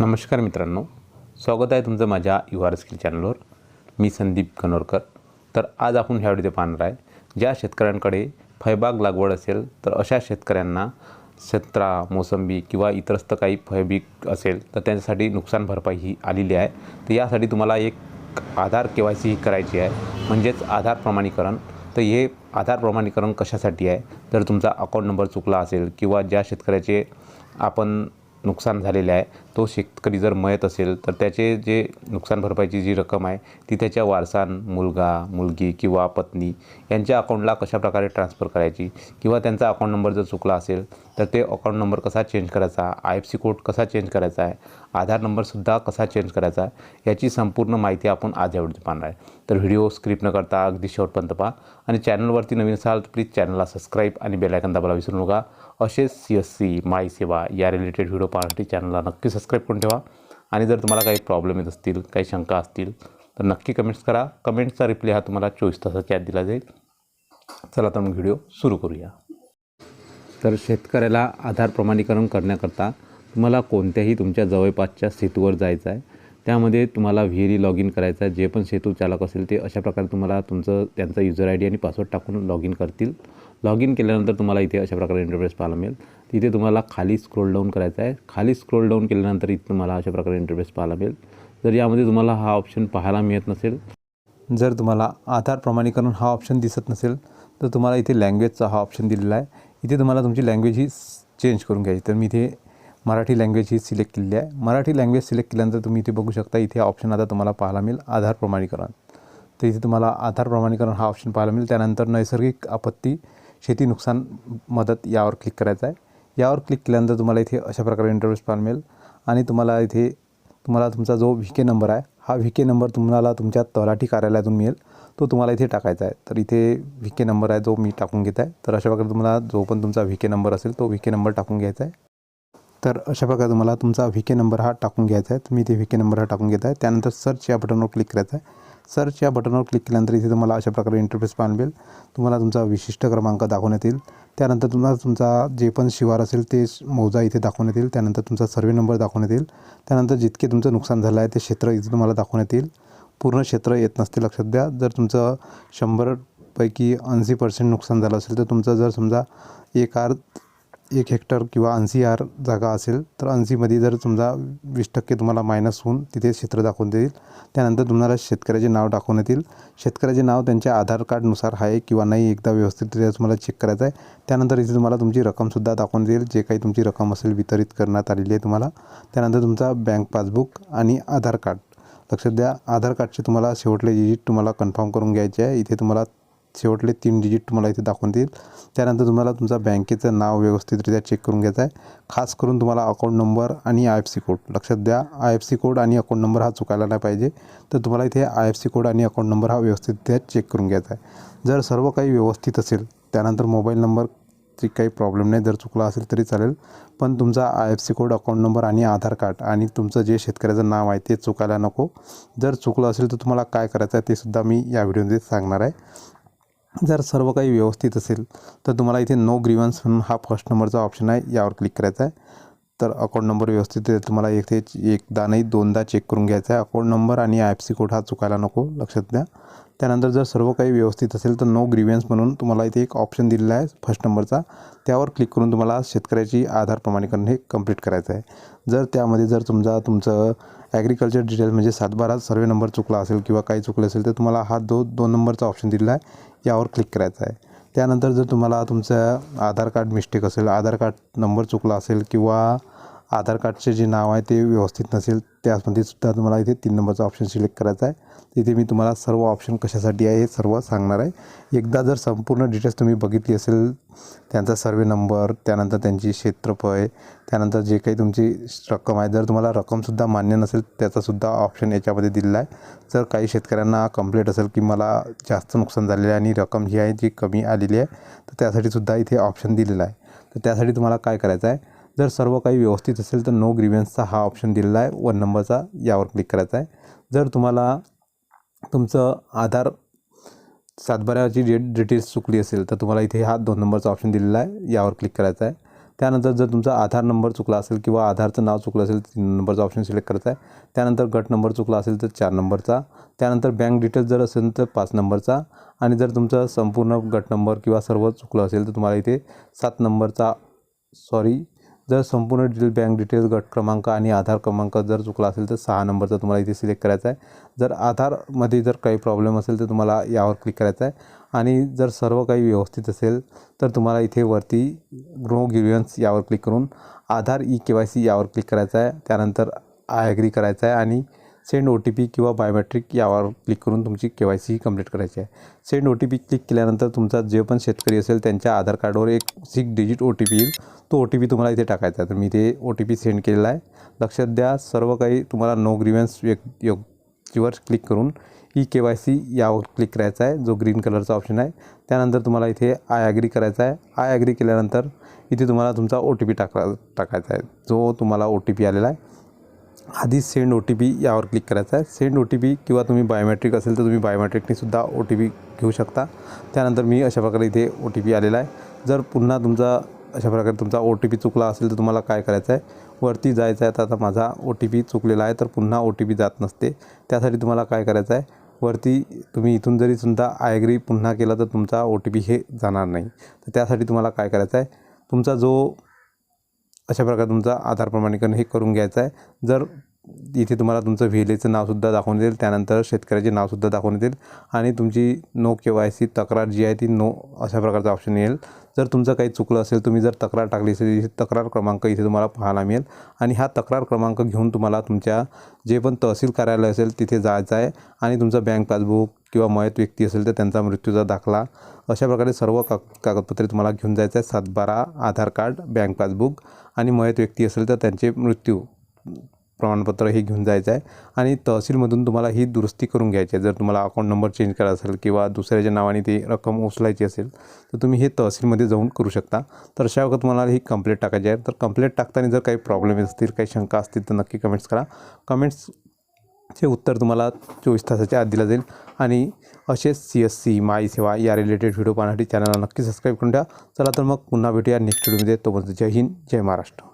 नमस्कार मित्रांनो स्वागत आहे तुमचं माझ्या यू आर स्किल चॅनलवर. मी संदीप कनोरकर. तर आज आपण ह्या व्हिडिओ पाहणार आहे ज्या शेतकऱ्यांकडे फळबाग लागवड असेल तर अशा शेतकऱ्यांना संत्रा मोसंबी किंवा इतरस्त काही फळबीक असेल तर त्यांच्यासाठी नुकसान भरपाई ही आलेली आहे. तर यासाठी तुम्हाला एक आधार के वाय सी ही करायची आहे म्हणजेच आधार प्रमाणीकरण. तर हे आधार प्रमाणीकरण कशासाठी आहे? जर तुमचा अकाउंट नंबर चुकला असेल किंवा ज्या शेतकऱ्याचे आपण नुकसान झालेले आहे तो शेतकरी जर मयत असेल तर त्याचे जे नुकसान भरपाईची जी रक्कम आहे ती त्याच्या वारसान मुलगा मुलगी किंवा पत्नी यांच्या अकाउंटला कशाप्रकारे ट्रान्सफर करायची? किंवा त्यांचा अकाउंट नंबर जर चुकला असेल तर ते अकाउंट नंबर कसा चेंज करायचा? आय एफ सी कोड कसा चेंज करायचा आहे? आधार नंबरसुद्धा कसा चेंज करायचा आहे? याची संपूर्ण माहिती आपण आज यावेळी पाहणार आहे. तर व्हिडिओ स्क्रिप्ट न करता अगदी शेवटपर्यंत पहा. आणि चॅनलवरती नवीन असाल तर प्लीज चॅनलला सबस्क्राईब आणि बेलायकन दाबायला विसरू नका. असेच सी एस सी माय सेवा या रिलेटेड व्हिडिओ पाहण्यासाठी चॅनलला नक्की सबस्क्राईब करून ठेवा. आणि जर तुम्हाला काही प्रॉब्लेम येत असतील काही शंका असतील तर नक्की कमेंट्स करा. कमेंटचा रिप्लाय हा तुम्हाला चोवीस तासाच्या आत दिला जाईल. चला तर मग व्हिडिओ सुरू करूया. तर शेतकऱ्याला आधार प्रमाणीकरण करण्याकरता तुम्हाला कोणत्याही तुमच्या जवळपासच्या सेतूवर जायचं आहे. त्यामध्ये तुम्हाला व्हिरी लॉग इन करायचं आहे. जे पण सेतू चालक असेल ते अशा प्रकारे तुम्हाला तुमचं त्यांचा युजर आय डी आणि पासवर्ड टाकून लॉग इन करतील. लॉग इन केल्यानंतर तुम्हाला इथे अशा प्रकारे इंटरफेस पाहायला मिळेल. तिथे तुम्हाला खाली स्क्रोल डाऊन करायचं आहे. खाली स्क्रोल डाऊन केल्यानंतर इथे तुम्हाला अशा प्रकारे इंटरफेस पाहायला मिळेल. जर यामध्ये तुम्हाला हा ऑप्शन पाहायला मिळत नसेल जर तुम्हाला आधार प्रमाणीकरण हा ऑप्शन दिसत नसेल तर तुम्हाला इथे लँग्वेजचा हा ऑप्शन दिलेला आहे. इथे तुम्हाला तुमची लँग्वेज ही चेंज करून घ्यायची. तर मी इथे मराठी लँग्वेज ही सिलेक्ट केलेली आहे. मराठी लँग्वेज सिलेक्ट केल्यानंतर तुम्ही इथे बघू शकता इथे ऑप्शन आता तुम्हाला पाहायला मिळेल आधार प्रमाणीकरण. तर इथे तुम्हाला आधार प्रमाणीकरण हा ऑप्शन पाहायला मिळेल. त्यानंतर नैसर्गिक आपत्ती शेती नुकसान मदत यावर क्लिक करायचं आहे. यावर क्लिक केल्यानंतर तुम्हाला इथे अशा प्रकारे इंटरव्ह्यूज पाहायला मिळेल. आणि तुम्हाला इथे तुम्हाला तुमचा जो व्ही के नंबर आहे हा व्ही के नंबर तुम्हाला तुमच्या तलाठी कार्यालयातून मिळेल. तो तुम्हाला इथे टाकायचा आहे. तर इथे व्ही के नंबर आहे जो मी टाकून घेत आहे. तर अशा प्रकारे तुम्हाला जो पण तुमचा व्ही के नंबर असेल तो व्ही के नंबर टाकून घ्यायचा आहे. तर अशा प्रकारे तुम्हाला तुमचा व्ही के नंबर हा टाकून घ्यायचा आहे. तुम्ही इथे व्ही के नंबर हा टाकून घेत आहे त्यानंतर सर्च या बटनवर क्लिक करायचं आहे. सर्च या बटनवर क्लिक केल्यानंतर इथे तुम्हाला अशा प्रकारे इंटरफेस पाहायला मिळेल तुम्हाला तुमचा विशिष्ट क्रमांक दाखवण्यात येईल. त्यानंतर तुम्हाला तुमचा जे पण शिवार असेल ते मौजा इथे दाखवण्यात येईल. त्यानंतर तुमचा सर्वे नंबर दाखवण्यात येईल. त्यानंतर जितके तुमचं नुकसान झालं आहे ते क्षेत्र इथे तुम्हाला दाखवण्यात येईल. पूर्ण क्षेत्र येत नसते लक्षात द्या. जर तुमचं शंभरपैकी ऐंशी पर्सेंट नुकसान झालं असेल तर तुमचं जर समजा एक आर एक हेक्टर किंवा ऐंशी आर जागा असेल तर ऐंशीमध्ये जर समजा वीस टक्के तुम्हाला मायनस होऊन तिथे क्षेत्र दाखवून देईल. त्यानंतर तुम्हाला शेतकऱ्याचे नाव दाखवण्यात येईल. शेतकऱ्याचे नाव त्यांच्या आधार कार्डनुसार आहे किंवा नाही एकदा व्यवस्थितरित्या तुम्हाला चेक करायचं आहे. त्यानंतर इथे तुम्हाला तुमची रक्कमसुद्धा दाखवून देईल. जे काही तुमची रक्कम असेल वितरित करण्यात आलेली आहे तुम्हाला. त्यानंतर तुमचा बँक पासबुक आणि आधार कार्ड. लक्षात द्या आधार कार्डचे तुम्हाला शेवटले डिजिट तुम्हाला कन्फर्म करून घ्यायचे आहे. इथे तुम्हाला शेवटले तीन डिजिट तुम्हाला इथे दाखवून देईल. त्यानंतर तुम्हाला तुमचा बँकेचं नाव व्यवस्थितरित्या चेक करून घ्यायचं आहे. खास करून तुम्हाला अकाउंट नंबर आणि आय एफ सी कोड लक्षात द्या आय एफ सी कोड आणि अकाउंट नंबर हा चुकायला नाही पाहिजे. तर तुम्हाला इथे आय एफ सी कोड आणि अकाउंट नंबर हा व्यवस्थितरित्या चेक करून घ्यायचा आहे. जर सर्व काही व्यवस्थित असेल त्यानंतर मोबाईल नंबर ची काही प्रॉब्लेम नाही. जर चुकला असेल तरी चालेल. पण तुमचा I F C code account number आणि आधार कार्ड आणि तुमचं जे शेतकऱ्याचं नाव आहे ते चुकायला नको. जर चुकलं असेल तर तुम्हाला काय करायचं आहे ते सुद्धा मी या व्हिडिओमध्ये सांगणार आहे. जर सर्व काही व्यवस्थित असेल तर तुम्हाला इथे नो ग्रीवन्स म्हणून हा फर्स्ट नंबरचा ऑप्शन आहे यावर क्लिक करायचा आहे. तर अकाउंट नंबर व्यवस्थित तुम्हाला एक ते एकदा नाही दोनदा चेक करून घ्यायचा आहे. अकाउंट नंबर आणि आय एफ सी कोड हा चुकायला नको लक्षात द्या. त्यानंतर जर सर्व काही व्यवस्थित असेल तर नो ग्रीवियन्स म्हणून तुम्हाला इथे एक ऑप्शन दिलेला आहे फर्स्ट नंबरचा त्यावर क्लिक करून तुम्हाला शेतकऱ्याची आधार प्रमाणीकरण हे कंप्लीट करायचं आहे. जर त्यामध्ये जर तुमचा तुमचं ॲग्रिकल्चर डिटेल म्हणजे सातबारा सर्वे नंबर चुकला असेल किंवा काही चुकलं असेल तर तुम्हाला हा दो दोन नंबरचा ऑप्शन दिलेला आहे. यावर क्लिक करायचा आहे. त्यानंतर जर तुम्हाला तुमचं आधार कार्ड मिस्टेक असेल आधार कार्ड नंबर चुकला असेल किंवा आधार कार्डचे जे नाव आहे ते व्यवस्थित नसेल त्यामध्ये सुद्धा तुम्हाला इथे तीन नंबरचा ऑप्शन सिलेक्ट करायचा आहे. तिथे मी तुम्हाला सर्व ऑप्शन कशासाठी आहे हे सर्व सांगणार आहे. एकदा जर संपूर्ण डिटेल्स तुम्ही बघितली असेल त्यांचा सर्वे नंबर त्यानंतर त्यांची क्षेत्रफळ त्यानंतर जे काही तुमची रक्कम आहे जर तुम्हाला रक्कमसुद्धा मान्य नसेल त्याचासुद्धा ऑप्शन याच्यामध्ये दिलेला आहे. जर काही शेतकऱ्यांना कंप्लेंट असेल की मला जास्त नुकसान झालेलं आहे आणि रक्कम जी आहे जी कमी आलेली आहे तर त्यासाठी सुद्धा इथे ऑप्शन दिलेला आहे. तर त्यासाठी तुम्हाला काय करायचं आहे? जर सर्व काही व्यवस्थित असेल तर नो ग्रिव्हन्सचा हा ऑप्शन दिलेला आहे. वन नंबरचा यावर क्लिक करायचा आहे. जर तुम्हाला तुमचं आधार सातबऱ्याची डेट डिटेल्स चुकली असेल तर तुम्हाला इथे हा दोन नंबरचा ऑप्शन दिलेला आहे. यावर क्लिक करायचा आहे. त्यानंतर जर तुमचा आधार नंबर चुकला असेल किंवा आधारचं नाव चुकलं असेल तर तीन नंबरचा ऑप्शन सिलेक्ट करायचा आहे. त्यानंतर गट नंबर चुकला असेल तर चार नंबरचा त्यानंतर बँक डिटेल्स जर असेल तर पाच नंबरचा आणि जर तुमचा संपूर्ण गट नंबर किंवा सर्व चुकलं असेल तर तुम्हाला इथे सात नंबरचा सॉरी जर संपूर्ण डिटेल बँक डिटेल्स गट क्रमांक आणि आधार क्रमांक जर चुकला असेल तर सहा नंबरचा तुम्हाला इथे सिलेक्ट करायचा आहे. जर आधारमध्ये जर काही प्रॉब्लेम असेल तर तुम्हाला यावर क्लिक करायचं आहे. आणि जर सर्व काही व्यवस्थित असेल तर तुम्हाला इथे वरती ग्रो गिरियन्स यावर क्लिक करून Aadhaar E K Y C यावर क्लिक करायचं आहे. त्यानंतर आय ॲग्री करायचं आहे. आणि सेंड ओ टी पी किंवा बायोमेट्रिक यावर क्लिक करून तुमची के वाय सी कंप्लीट करायची आहे. Send O T P click केल्यानंतर तुमचा जे पण शेतकरी असेल त्यांच्या आधार कार्डवर एक six digit O T P येईल. तो ओ टी पी तुम्हाला इथे टाकायचा आहे. तर मी इथे ओ टी पी सेंड केलेला आहे. लक्षात द्या सर्व काही तुम्हाला नो ग्रीवन्स योग्यवर क्लिक करून ई के वाय सी यावर क्लिक करायचा आहे. जो ग्रीन कलरचा ऑप्शन आहे त्यानंतर तुम्हाला इथे आय ॲग्री करायचा आहे. आय ॲग्री केल्यानंतर इथे तुम्हाला तुमचा ओ टी पी टाका टाकायचा आहे. जो तुम्हाला ओ टी पी आलेला आहे आधी सेंड ओ टी पी यावर क्लिक करायचं आहे. सेंड ओ टी पी किंवा तुम्ही बायोमॅट्रिक असेल तर तुम्ही बायोमेट्रिकने सुद्धा ओ टी पी घेऊ शकता. त्यानंतर मी अशा प्रकारे इथे ओ टी पी आलेला आहे. जर पुन्हा तुमचा अशा प्रकारे तुमचा ओ टी पी चुकला असेल तर तुम्हाला काय करायचं आहे? वरती जायचं आहे. तर आता माझा ओ टी पी चुकलेला आहे तर पुन्हा ओ टी पी जात नसते. त्यासाठी तुम्हाला काय करायचं आहे? वरती तुम्ही इथून जरी सुद्धा आयग्री पुन्हा केला तर तुमचा ओ टी पी हे जाणार नाही. तर त्यासाठी तुम्हाला काय करायचं आहे? तुमचा जो अशा प्रकारे तुमचा आधार प्रमाणीकरण हे करून घ्यायचं आहे. जर इथे तुम्हाला तुमचं व्हिलेचं नावसुद्धा दाखवून देईल त्यानंतर शेतकऱ्याचे नावसुद्धा दाखवून देईल आणि तुमची नो के वाय सी तक्रार जी आहे ती नो अशा प्रकारचा ऑप्शन येईल. जर तुमचं काही चुकलं असेल तुम्ही जर तक्रार टाकली असेल इथे तक्रार क्रमांक इथे तुम्हाला पाहायला मिळेल. आणि हा तक्रार क्रमांक घेऊन तुम्हाला तुमच्या जे पण तहसील कार्यालय असेल तिथे जायचं आहे. आणि तुमचं बँक पासबुक किंवा मयत व्यक्ती असेल तर त्यांचा मृत्यूचा दाखला. अशा प्रकारे सर्व का कागदपत्रे तुम्हाला घेऊन जायचं आहे. सातबारा आधार कार्ड बँक पासबुक आणि मयत व्यक्ती असेल तर त्यांचे मृत्यू. प्रमाणपत्र हे घेऊन जायचं आहे. आणि तहसीलमधून तुम्हाला ही दुरुस्ती करून घ्यायची आहे. जर तुम्हाला अकाउंट नंबर चेंज करायचा असेल किंवा दुसऱ्याच्या नावाने ती रक्कम उचलायची असेल तर तुम्ही हे तहसीलमध्ये जाऊन करू शकता. तर अशा वखत तुम्हाला ही कंप्लेंट टाकायची आहे. तर कंप्लेंट टाकताना जर काही प्रॉब्लेम असतील काही शंका असतील तर नक्की कमेंट्स करा. कमेंट्सचे उत्तर तुम्हाला चोवीस तासाच्या आत दिलं जाईल. आणि असेच सी एस सी माई सेवा या रिलेटेड व्हिडिओ पाहण्यासाठी चॅनलला नक्की सबस्क्राईब करून द्या चला तर मग पुन्हा भेटूया नेक्स्ट व्हिडिओमध्ये तोपर्यंत जय हिंद जय महाराष्ट्र.